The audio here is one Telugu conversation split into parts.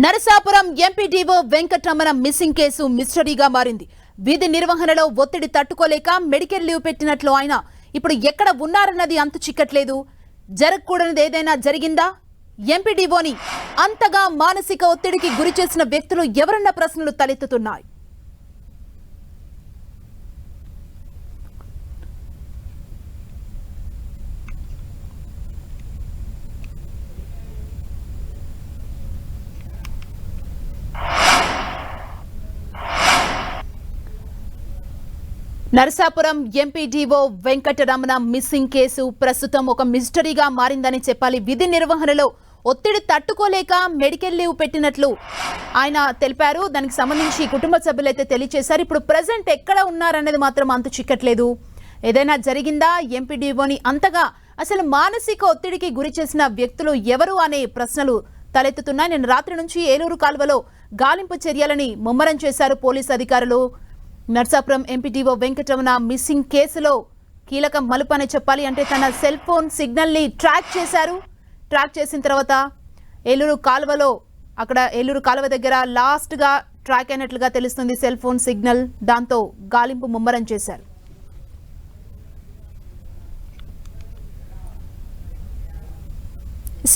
Narasapuram MPDO Venkataramana missing case మిస్టరీగా మారింది. విధి నిర్వహణలో ఒత్తిడి తట్టుకోలేక మెడికల్ లీవ్ పెట్టినట్లు ఆయన. ఇప్పుడు ఎక్కడ ఉన్నారన్నది అంతు చిక్కట్లేదు. జరగకూడనిది ఏదైనా జరిగిందా? ఎంపీడీఓని అంతగా మానసిక ఒత్తిడికి గురి చేసిన వ్యక్తులు ఎవరన్న ప్రశ్నలు తలెత్తుతున్నాయి. Narasapuram MPDO Venkataramana missing case ప్రస్తుతం ఒక మిస్టరీగా మారిందని చెప్పాలి. విధి నిర్వహణలో ఒత్తిడి తట్టుకోలేక మెడికల్ లీవ్ పెట్టినట్లు ఆయన తెలిపారు. దానికి సంబంధించి కుటుంబ సభ్యులైతే తెలియజేశారు ఇప్పుడు ప్రజెంట్ ఎక్కడ ఉన్నారనేది మాత్రం అంత చిక్కట్లేదు ఏదైనా జరిగిందా? ఎంపీడీఓని అంతగా అసలు మానసిక ఒత్తిడికి గురి చేసిన వ్యక్తులు ఎవరు అనే ప్రశ్నలు తలెత్తుతున్నాయి. నేను రాత్రి నుంచి ఏలూరు కాల్వలో గాలింపు చర్యలని ముమ్మరం చేశారు పోలీసు అధికారులు. నర్సాపురం ఎంపీటీఓ వెంకటరమణ మిస్సింగ్ కేసులో కీలక మలుపు అని చెప్పాలి అంటే తన సెల్ ఫోన్ సిగ్నల్ని ట్రాక్ చేశారు. ట్రాక్ చేసిన తర్వాత ఏలూరు కాలువలో అక్కడ ఏలూరు కాలువ దగ్గర లాస్ట్గా ట్రాక్ అయినట్లుగా తెలుస్తుంది సెల్ ఫోన్ సిగ్నల్. దాంతో గాలింపు ముమ్మరం చేశారు.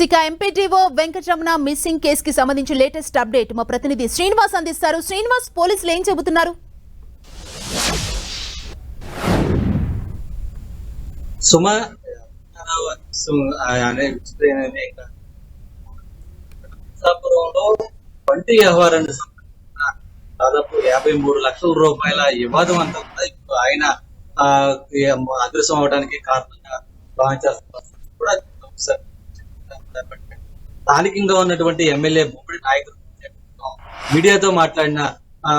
ఇక ఎంపీటీఓ వెంకటరమణ మిస్సింగ్ కేసుకి సంబంధించి లేటెస్ట్ అప్డేట్ మా ప్రతినిధి శ్రీనివాస్ అందిస్తారు. శ్రీనివాస్ పోలీసులు ఏం చెబుతున్నారు? సుమ అనే నరసాపురంలో వంటి వ్యవహారాన్ని సంబంధించిన దాదాపు యాభై మూడు లక్షల రూపాయల వివాదం అంతా కూడా ఇప్పుడు ఆయన అదృశ్యం అవడానికి కారణంగా కూడా స్థానికంగా ఉన్నటువంటి ఎమ్మెల్యే బొమ్మడి నాయకులు మీడియాతో మాట్లాడిన ఆ,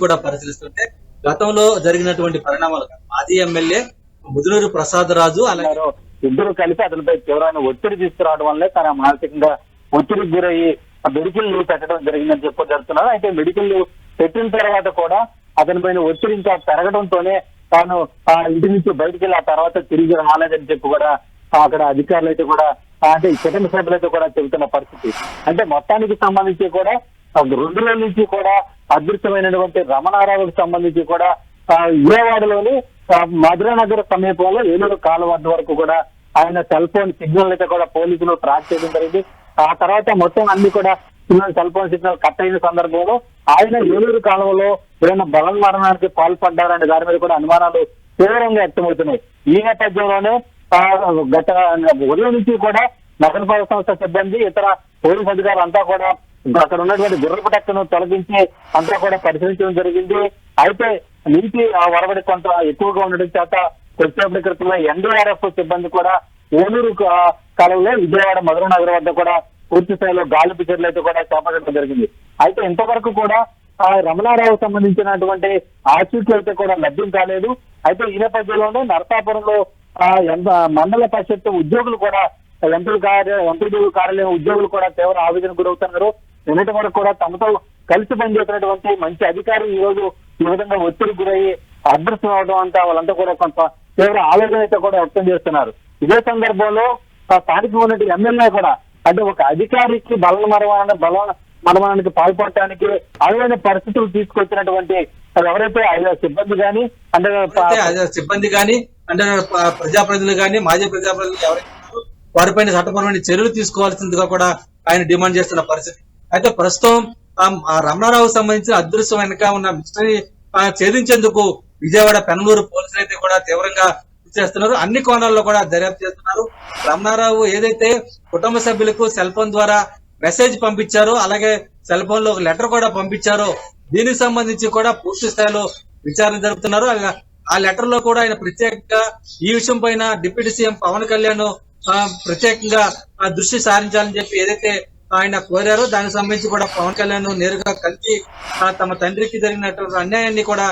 కూడా పరిశీలిస్తుంటే గతంలో జరిగినటువంటి పరిణామాలు మాజీ ఎమ్మెల్యే ముదునూరు ప్రసాద్ రాజు అలాగే ఇద్దరు కలిసి అతనిపై తీవ్రమైన ఒత్తిడి తీసుకురావడం వల్లే తన మానసికంగా ఒత్తిడికి గురయ్యి ఆ మెడికల్ లీవ్ పెట్టడం జరిగిందని చెప్పి జరుగుతున్నారు అయితే మెడికల్ లీవ్ పెట్టిన తర్వాత కూడా అతని పైన ఒత్తిడి ఇంకా పెరగడంతోనే తాను ఆ ఇంటి నుంచి బయటికి వెళ్ళి ఆ తర్వాత తిరిగి రాలేదని చెప్పి కూడా అక్కడ అధికారులు అయితే కూడా అంటే ఈ కుటుంబ సభ్యులైతే కూడా చెబుతున్న పరిస్థితి. అంటే మొత్తానికి సంబంధించి కూడా రెండు రోజుల నుంచి కూడా అదృష్టమైనటువంటి రమణారావుకి సంబంధించి కూడా ఆ విజయవాడలోని మధురానగర్ సమీపంలో ఏలూరు కాలువ వద్ద వరకు కూడా ఆయన సెల్ ఫోన్ సిగ్నల్ అయితే కూడా పోలీసులు ట్రాక్ చేయడం జరిగింది. ఆ తర్వాత మొత్తం అన్ని కూడా signal cell phone signal cut అయిన సందర్భంలో ఆయన ఏలూరు కాలువలో ఏదైనా బలం మరణానికి పాల్పడ్డారనే దాని మీద కూడా అనుమానాలు తీవ్రంగా వ్యక్తమవుతున్నాయి. ఈ నేపథ్యంలోనే గత ఉదయం నుంచి కూడా నగరపాలక సంస్థ సిబ్బంది ఇతర పోలీస్ అధికారులు అంతా కూడా అక్కడ ఉన్నటువంటి గుర్రపు టెక్కను తొలగించి అంతా కూడా పరిశీలించడం జరిగింది. అయితే నీటి ఆ వరవడి కొంత ఎక్కువగా ఉండడం చేత కొద్దిసేపటి క్రితంలో ఎన్డీఆర్ఎఫ్ సిబ్బంది కూడా ఏలూరు కాలంలో విజయవాడ మధుర నగరం వద్ద కూడా పూర్తి స్థాయిలో గాలి పిచ్చర్లు అయితే కూడా చేపట్టడం జరిగింది. అయితే ఇంతవరకు కూడా ఆ రమణారావు సంబంధించినటువంటి ఆచూట్లు అయితే కూడా లభ్యం కాలేదు. అయితే ఈ నేపథ్యంలోనే నరసాపురంలో ఆ ఎంత మండల పరిషత్ ఉద్యోగులు కూడా ఎంపీ కార్య ఎంపీడీ కార్యాలయం ఉద్యోగులు కూడా తీవ్ర ఆవేదన గురవుతున్నారు. నిన్నటి వరకు కూడా తమతో కలిసి పనిచేసినటువంటి మంచి అధికారులు ఈ రోజు ఈ విధంగా ఒత్తిడి గురయ్యి అదృష్టం అవడం అంతా వాళ్ళంతా కూడా కొంత తీవ్ర ఆవేదన అయితే కూడా వ్యక్తం చేస్తున్నారు. ఇదే సందర్భంలో స్థానికంగా ఉన్నటువంటి ఎమ్మెల్యే కూడా అంటే ఒక అధికారికి బల మరవాలన్న బల మరవానికి పాల్పడటానికి అదే పరిస్థితులు తీసుకొచ్చినటువంటి ఎవరైతే ఆయన సిబ్బంది కానీ అంటే సిబ్బంది కానీ అంటే ప్రజాప్రతినిధులు కానీ మాజీ ప్రజాప్రతినిధులు ఎవరైతే వారిపైన చట్టపరమైన చర్యలు తీసుకోవాల్సిందిగా కూడా ఆయన డిమాండ్ చేస్తున్న పరిస్థితి. అయితే ప్రస్తుతం ఆ రమణారావు సంబంధించిన అదృశ్యం వెనక ఉన్న మిస్టరీ ఛేదించేందుకు విజయవాడ పెనలూరు పోలీసులు అయితే కూడా తీవ్రంగా చేస్తున్నారు. అన్ని కోణాల్లో కూడా దర్యాప్తు చేస్తున్నారు. రమణారావు ఏదైతే కుటుంబ సభ్యులకు సెల్ ఫోన్ ద్వారా మెసేజ్ పంపించారో అలాగే సెల్ ఫోన్లో ఒక లెటర్ కూడా పంపించారో దీనికి సంబంధించి కూడా పూర్తి స్థాయిలో విచారణ జరుపుతున్నారు. ఆ- ఆ లెటర్లో కూడా ఆయన ప్రత్యేకంగా ఈ విషయం పైన డిప్యూటీ సీఎం పవన్ కళ్యాణ్ ఆ, ప్రత్యేకంగా ఆ, దృష్టి సారించాలని చెప్పి ఏదైతే ఆయన కోరారు. దానికి సంబంధించి కూడా పవన్ కళ్యాణ్ నేరుగా కలిసి ఆ, తమ తండ్రికి జరిగినటువంటి అన్యాయాన్ని కూడా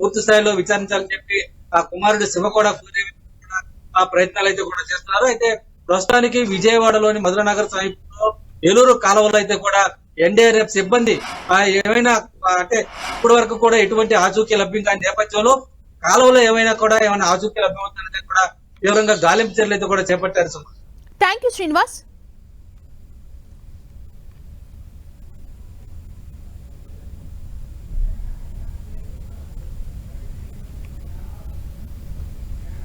పూర్తి స్థాయిలో విచారించాలని చెప్పి ఆ కుమారుడు శివ కూడా కోరే కూడా ఆ ప్రయత్నాలు అయితే కూడా చేస్తున్నారు. అయితే ప్రస్తుతానికి విజయవాడలోని మధురనగర్ సమీపంలో ఏలూరు కాలువలో అయితే కూడా ఎన్డీఆర్ఎఫ్ సిబ్బంది ఏమైనా అంటే ఇప్పటి వరకు కూడా ఎటువంటి ఆచూకీ లభ్యం కాని నేపథ్యంలో కాలువలో ఏమైనా కూడా ఏమైనా ఆచూకీ లభ్యమవుతుందంటే కూడా తీవ్రంగా గాలింపు చర్యలు అయితే కూడా చేపట్టారు థ్యాంక్ యూ శ్రీనివాస్.